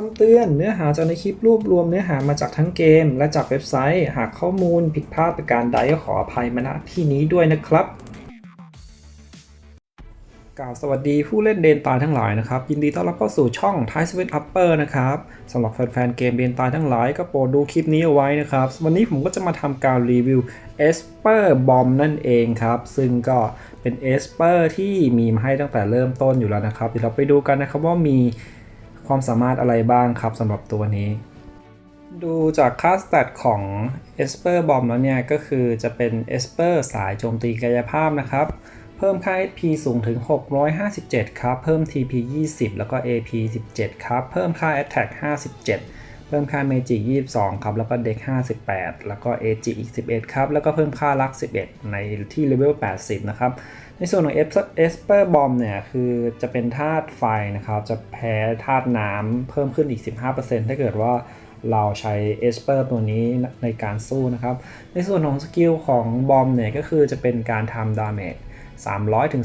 คำเตือนเนื้อหาจากในคลิปรวบรวมเนื้อหามาจากทั้งเกม และจากเว็บไซต์ หากข้อมูลผิดพลาดประการใดก็ขออภัยมาณที่นี้ด้วยนะครับกล่าวสวัสดีผู้เล่นเดนตายทั้งหลายนะครับ ยินดีต้อนรับเข้าสู่ช่อง t i s w e t Upper นะครับสำหรับแฟนๆเกมเดนตายทั้งหลายก็โปรดดูคลิปนี้เอาไว้นะครับ วันนี้ผมก็จะมาทำการรีวิว Esper Bomb นั่นเองครับ ซึ่งก็เป็น Esper ที่มีมาให้ตั้งแต่เริ่มต้นอยู่แล้วนะครับ เดี๋ยวเราไปดูกันนะครับว่ามี ความสามารถอะไรบ้างครับสำหรับตัวนี้ ดูจากค่าสแตทของ Esper Bomb แล้วเนี่ยก็คือจะเป็น Esper สายโจมตีกายภาพนะครับเพิ่มค่า HP สูงถึง 657 ครับ เพิ่ม TP 20 แล้วก็ AP 17 ครับ เพิ่มค่า Attack 57 เพิ่มค่า Magic 22 ครับ แล้วก็ Dex 58 แล้วก็ AG อีก 11 ครับ แล้วก็เพิ่มค่ารัก 11 ในที่ Level 80 นะครับ ในส่วนของ Esper Bomb เนี่ย คือจะเป็นธาตุไฟนะครับ จะแพ้ธาตุน้ำเพิ่มขึ้นอีก 15%ถ้าเกิดว่าเราใช้ Esper ตัวนี้ในการสู้นะครับ ในส่วนของสกิลของบอมเนี่ย ก็คือจะเป็นการทำดาเมจ300ถึง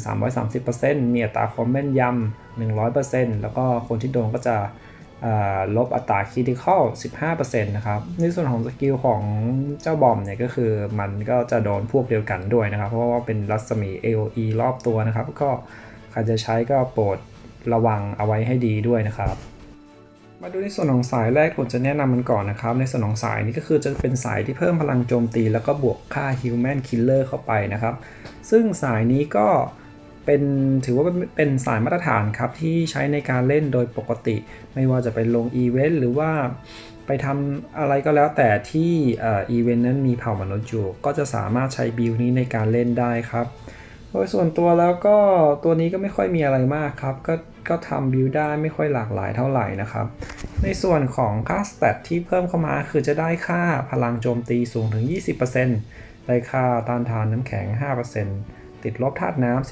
330%มีอัตราความแม่นยำ100%แล้วก็คนที่โดนก็จะ ลบอัตราคริติคอล15%นะครับ ในส่วนของสกิลของเจ้าบอมเนี่ยก็คือมันก็จะโดนพวกเดียวกันด้วยนะครับ เพราะว่าเป็นรัศมี AOE รอบตัวนะครับ ก็ใครจะใช้ก็โปรดระวังเอาไว้ให้ดีด้วยนะครับ มาดูในส่วนของสายแรกผมจะแนะนำมันก่อนนะครับ ในส่วนของสายนี้ก็คือจะเป็นสายที่เพิ่มพลังโจมตี แล้วก็บวกค่า Human Killer เข้าไปนะครับ ซึ่งสายนี้ก็เเป็นถือว่าเป็นสายมาตรฐานครับ ที่ใช้ในการเล่นโดยปกติ ไม่ว่าจะไปลงอีเวนต์หรือว่าไปทำอะไรก็แล้วแต่ที่อีเวนต์นั้นมีเผ่ามนุษย์อยู่ก็จะสามารถใช้บิลนี้ในการเล่นได้ครับ โดยส่วนตัวแล้วก็ตัวนี้ก็ไม่ค่อยมีอะไรมากครับ ก็ก็ทำบิลได้ไม่ค่อยหลากหลายเท่าไหร่นะครับ ในส่วนของค่าสเตตที่เพิ่มเข้ามาคือจะได้ค่าพลังโจมตีสูงถึง 20%ได้ค่าต้านทานน้ำแข็ง 5% ติดลบธาตุน้ำ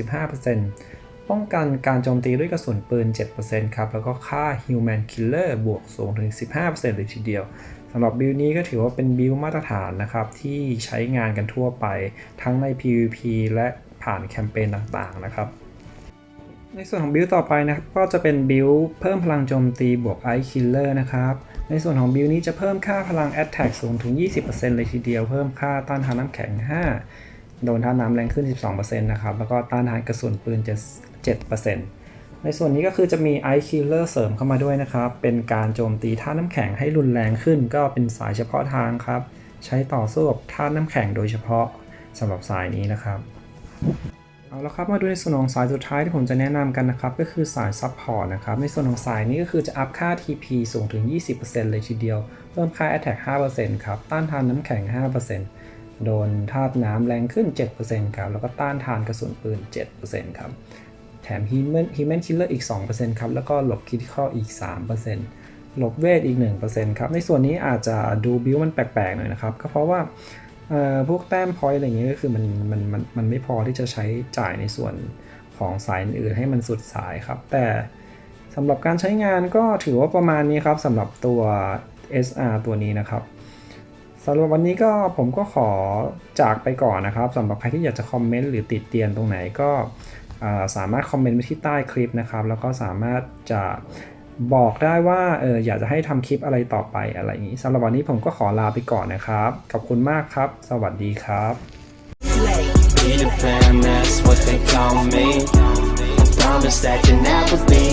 15%ป้องกันการโจมตีด้วยกระสุนปืน 7%ครับ แล้วก็ค่า Human Killer บวกสูงถึง 15%เลยทีเดียวสำหรับบิลนี้ก็ถือว่าเป็นบิลมาตรฐานนะครับ ที่ใช้งานกันทั่วไป ทั้งใน PVP และผ่านแคมเปญต่างๆนะครับในส่วนของบิลต่อไปนะครับก็จะเป็นบิลเพิ่มพลังโจมตีบวก Ice Killer นะครับ ในส่วนของบิลนี้จะเพิ่มค่าพลัง Attack สูงถึง 20%เลยทีเดียว เพิ่มค่าต้านทานน้ำแข็ง 5 โดนท่าน้ำแรงขึ้น 12%นะครับ แล้วก็ต้านทานกระสุนปืนจะ7%ในส่วนนี้ก็คือจะมี Ice Killer เสริมเข้ามาด้วยนะครับ เป็นการโจมตีท่าน้ำแข็งให้รุนแรงขึ้น ก็เป็นสายเฉพาะทางครับ ใช้ต่อสู้กับท่าน้ำแข็งโดยเฉพาะสำหรับสายนี้นะครับเอาละครับมาดูในส่วนของสายสุดท้ายที่ผมจะแนะนำกันนะครับก็คือสายซัพพอร์ตนะครับในส่วนของสายนี้ก็คือจะอัพค่า TP สูงถึง 20%เลยทีเดียว เพิ่มค่า Attack 5%ครับต้านทานน้ำแข็ง 5% โดนธาตุน้ำแรงขึ้น 7%ครับ แล้วก็ต้านทานกระสุนปืน 7%ครับ แถม Human Human Killer อีก 2%ครับ แล้วก็หลบ Critical อีก 3%หลบเวทอีก 1%ครับ ในส่วนนี้อาจจะดูบิวมันแปลกๆหน่อยนะครับ ก็เพราะว่าพวกแต้มพอยต์อะไรอย่างเงี้ยก็คือมันมันมันมันไม่พอที่จะใช้จ่ายในส่วนของสายอื่นให้มันสุดสายครับ แต่สำหรับการใช้งานก็ถือว่าประมาณนี้ครับสำหรับตัว SR ตัวนี้นะครับำหรับวันนี้ก็ผมก็ขอจากไปก่อนนะครับสำหรับใครที่อยากจะคอมเมนต์หรือติดเตียนตรงไหนก็สามารถคอมเมนต์ไว้ที่ใต้คลิปนะครับ แล้วก็สามารถจะบอกได้ว่าเอออยากจะให้ทำคลิปอะไรต่อไปอะไรอย่างนี้สำหรับวันนี้ผมก็ขอลาไปก่อนนะครับ ขอบคุณมากครับ สวัสดีครับ Peter Pan, that's what they call me. I promise that you'll never be